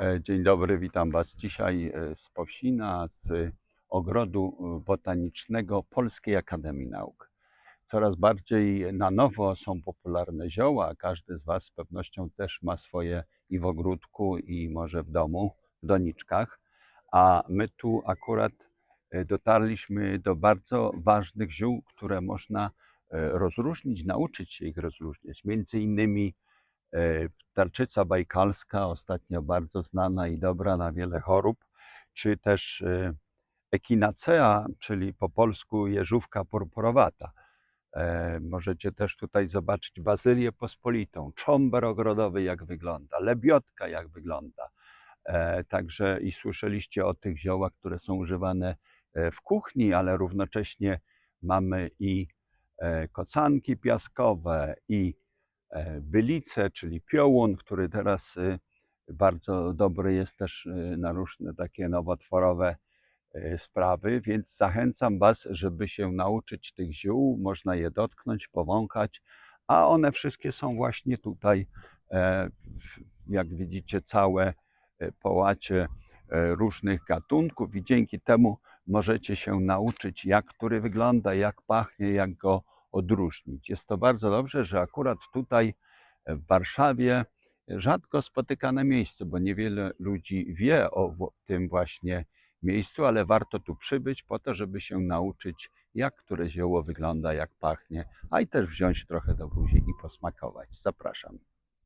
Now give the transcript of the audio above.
E, Dzień dobry, witam Was dzisiaj e, z Powsina, z ogrodu e, botanicznego Polskiej Akademii Nauk. Coraz bardziej na nowo są popularne zioła. Każdy z Was z pewnością też ma swoje i w ogródku, i może w domu, w doniczkach. A my tu akurat dotarliśmy do bardzo ważnych ziół, które można rozróżnić, nauczyć się ich rozróżniać. Między innymi tarczyca bajkalska, ostatnio bardzo znana i dobra na wiele chorób, czy też e, ekinacea, czyli po polsku jeżówka purpurowata. E, Możecie też tutaj zobaczyć bazylię pospolitą, czomber ogrodowy jak wygląda, lebiotka jak wygląda. E, Także i słyszeliście o tych ziołach, które są używane e, w kuchni, ale równocześnie mamy i e, kocanki piaskowe, i e, bylice, czyli piołun, który teraz y, bardzo dobry jest też y, na różne takie nowotworowe y, sprawy, więc zachęcam Was, żeby się nauczyć tych ziół. Można je dotknąć, powąchać, a one wszystkie są właśnie tutaj, e, jak widzicie, całe e, połacie e, różnych gatunków i dzięki temu możecie się nauczyć, jak który wygląda, jak pachnie, jak go odróżnić. Jest to bardzo dobrze, że akurat tutaj e, w Warszawie rzadko spotykane miejsce, bo niewiele ludzi wie o tym właśnie miejscu, ale warto tu przybyć po to, żeby się nauczyć, jak które zioło wygląda, jak pachnie, a i też wziąć trochę do buzi i posmakować. Zapraszam.